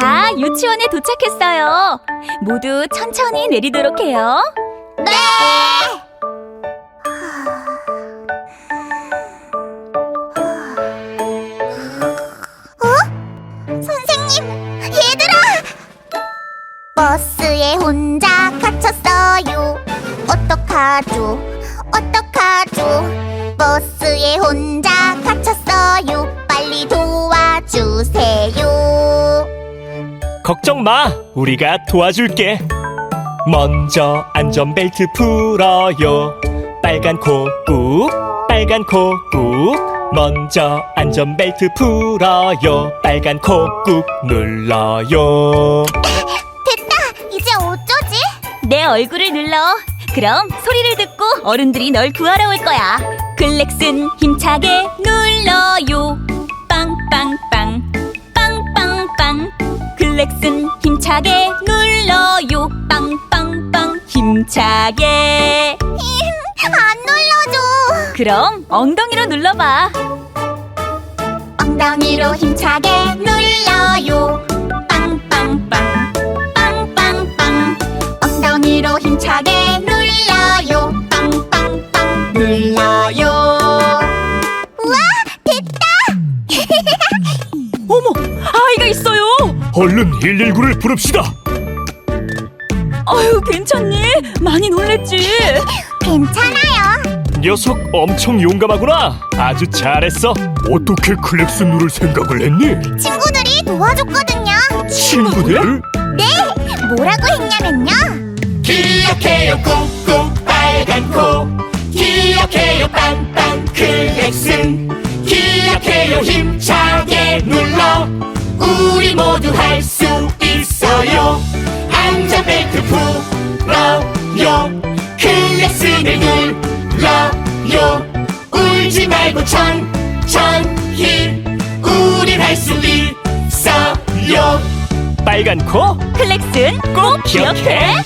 자, 유치원에 도착했어요. 모두 천천히 내리도록 해요. 네! 어? 선생님, 얘들아! 버스에 혼자 갇혔어요. 어떡하죠? 어떡하죠? 버스에 혼자 걱정 마, 우리가 도와줄게. 먼저 안전벨트 풀어요. 빨간 코 꾹, 빨간 코 꾹. 먼저 안전벨트 풀어요. 빨간 코 꾹 눌러요. 됐다! 이제 어쩌지? 내 얼굴을 눌러. 그럼 소리를 듣고 어른들이 널 구하러 올 거야. 클렉슨 힘차게 눌러요. 빵빵빵. 클렉슨 힘차게 눌러요. 빵빵빵, 힘차게. 안 눌러줘! 그럼 엉덩이로 눌러봐. 엉덩이로 힘차게 눌러요. 얼른 119를 부릅시다. 아유, 괜찮니? 많이 놀랬지? 괜찮아요. 녀석 엄청 용감하구나. 아주 잘했어. 어떻게 클렉슨 누를 생각을 했니? 친구들이 도와줬거든요. 친구들? 네, 뭐라고 했냐면요. 기억해요 꾹꾹 빨간 코 기억해요 빵빵 클렉슨 기억해요 힘차게 눌러 우리 모두 할 수 있어요. 안전벨트 풀어요. 클렉슨을 눌러요. 울지 말고 천천히 우린 할 수 있어요. 빨간 코? 클렉슨 꼭 기억해.